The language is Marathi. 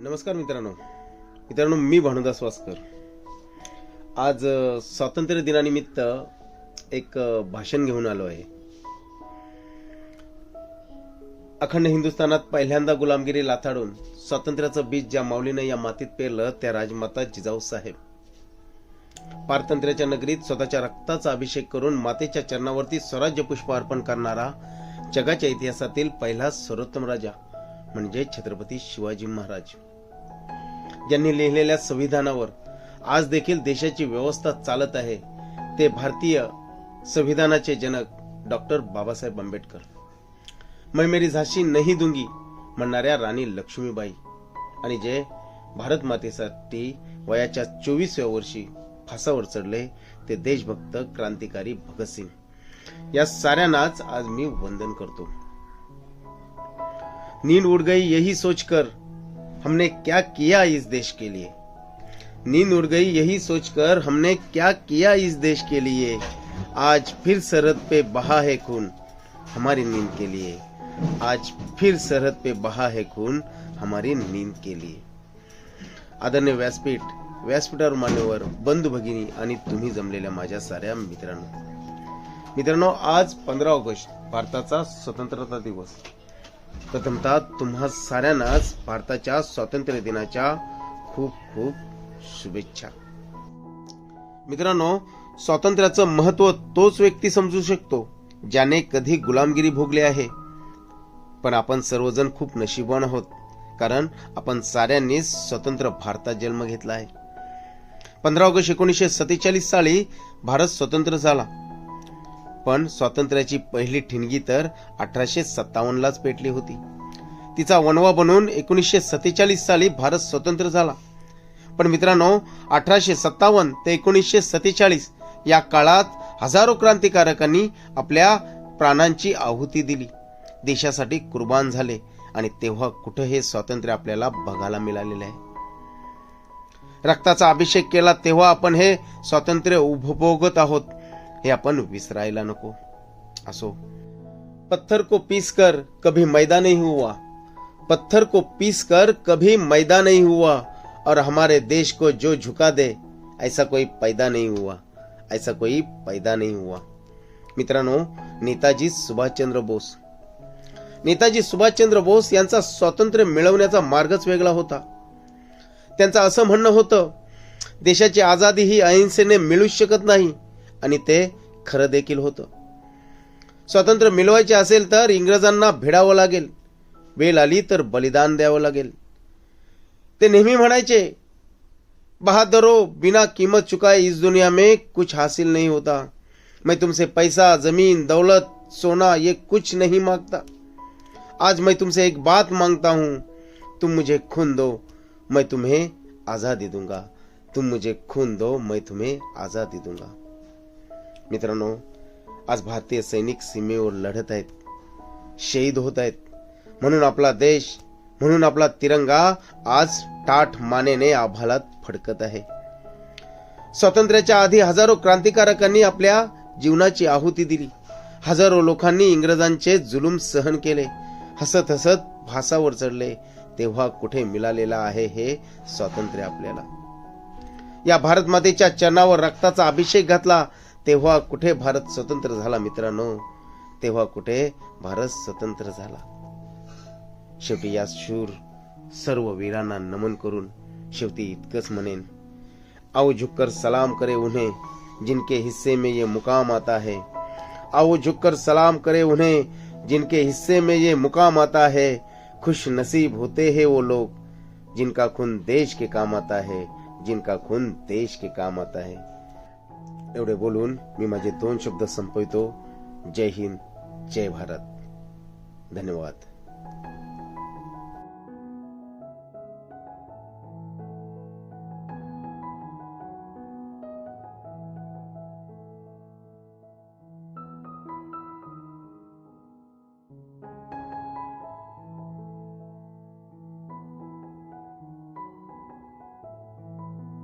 नमस्कार मित्रांनो. मित्रांनो मी भानुदास वासकर. आज स्वातंत्र्य दिनानिमित्त एक भाषण घेऊन आलो आहे. अखंड हिंदुस्थानात पहिल्यांदा गुलामगिरी लाथाडून स्वातंत्र्याचं बीज ज्या माऊलीनं या मातीत पेरलं त्या राजमाता जिजाऊ साहेब. पारतंत्र्याच्या नगरीत स्वतःच्या रक्ताचा अभिषेक करून मातेच्या चरणावरती स्वराज्य पुष्प अर्पण करणारा जगाच्या इतिहासातील पहिला सर्वोत्तम राजा म्हणजे छत्रपती शिवाजी महाराज. ज्यांनी लिहिलेल्या संविधानावर आज देखील देशाची व्यवस्था चालत आहे ते भारतीय संविधानाचे जनक डॉक्टर बाबासाहेब आंबेडकर. मैं मेरी झाशी नाही दुंगी म्हणणाऱ्या राणी लक्ष्मीबाई आणि जे भारत मातेसाठी वयाच्या चोवीसव्या वर्षी फासावर चढले ते देशभक्त क्रांतिकारी भगतसिंग या साऱ्यांनाच आज मी वंदन करतो. नींद उड़ गई यही सोचकर हमने क्या किया इस देश के लिए? नींद उड़ गई यही सोचकर हमने क्या किया इस देश के लिए? आज फिर सरहद पे बहा है खून हमारी नींद के लिए। आज फिर सरहद पे बहा है खून हमारी नींद के लिए। आदरणीय व्यासपीठ व्यासपीठावर मान्यवर बंधू भगिनी आणि तुम्ही जमलेल्या माझ्या साऱ्या मित्रांनो। मित्रांनो आज पंधरा ऑगस्ट भारताचा स्वतंत्रता दिवस। प्रथमतः तुम्हा साऱ्यांनाच भारताच्या स्वातंत्र्य दिनाच्या खूप खूप शुभेच्छा. मित्रांनो स्वातंत्र्याचं महत्त्व तोच व्यक्ती समजू शकतो ज्याने कधी गुलामगिरी भोगली आहे. पण आपण सर्वजण खूप नशिबान आहोत कारण आपण साऱ्यांनी स्वतंत्र भारतात जन्म घेतला आहे. पंधरा ऑगस्ट एकोणीसशे सत्तेचाळीस साली भारत स्वतंत्र झाला. पण स्वातंत्र्याची पहिली ठिणगी तर अठराशे सत्तावन्नलाच पेटली होती. तिचा वणवा बनून एकोणीसशे सत्तेचाळीस साली भारत स्वतंत्र झाला. पण मित्रांनो अठराशे सत्तावन्न ते एकोणीसशे सत्तेचाळीस या काळात हजारो क्रांतिकारकांनी आपल्या प्राणांची आहुती दिली. देशासाठी कुर्बान झाले आणि तेव्हा कुठं हे स्वातंत्र्य आपल्याला बघायला मिळालेलं आहे. रक्ताचा अभिषेक केला तेव्हा आपण हे स्वातंत्र्य उपभोगत आहोत. हे आपण विसरायला नको. असो. पत्थर को पीस कर कभी मैदा नहीं हुआ. पत्थर को पीस कर कभी मैदा नहीं हुआ. और हमारे देश को जो झुका दे ऐसा कोई पैदा नहीं हुआ. ऐसा कोई पैदा नहीं हुआ. मित्रांनो नेताजी सुभाषचंद्र बोस. नेताजी सुभाषचंद्र बोस यांचा स्वातंत्र्य मिळवण्याचा मार्गच वेगळा होता. त्यांचं असं म्हणणं होतं देशाची आझादी ही अहिंसेने मिळूच शकत नाही. आणि ते खरं देखील होतं. स्वातंत्र्य मिळवायचे असेल तर इंग्रजांना भिडावं लागेल. वेळ आली तर बलिदान द्यावं लागेल. ते नेहमी म्हणायचे बहादरो बिना कीमत चुकाए इस दुनिया में कुछ हासिल नहीं होता. मैं तुमसे पैसा जमीन दौलत सोना ये कुछ नहीं मांगता. आज मैं तुमसे एक बात मांगता हूं. तुम मुझे खून दो मैं तुम्हें आजादी दूंगा. तुम मुझे खून दो मैं तुम्हें आजादी दूंगा. मित्रांनो आज भारतीय सैनिक सीमेवर लढत आहेत. शहीद होत आहेत. म्हणून आपला देश म्हणून आपला तिरंगा आज टाट मानेने आभाळात फडकत आहे. स्वातंत्र्याच्या आधी हजारो क्रांतिकारकांनी आपल्या जीवनाची आहुती दिली. हजारो लोकांनी इंग्रजांचे जुलूम सहन केले. हसत हसत भासावर चढले. तेव्हा कुठे मिळालेला आहे हे स्वातंत्र्य आपल्याला? या भारत मातेच्या चरणावर रक्ताचा अभिषेक घातला. तेव्हा कुठे भारत स्वतंत्र झाला, मित्रांनो? तेव्हा कुठे भारत स्वतंत्र झाला? शेवटी या शूर सर्व वीरांना नमन करून शेवटी इतकंच म्हणेन. आओ झुककर सलाम करे उन्हें, जिनके हिस्से में ये मुकाम आता है. आओ झुककर सलाम करे उन्हें, जिनके हिस्से में ये मुकाम आता है. खुश नसीब होते हैं वो लोग, जिनका खून देश के काम आता है, जिनका खून देश के काम आता है। एवढे बोलून मी माझे दोन शब्द संपवितो. जय हिंद जय भारत. धन्यवाद.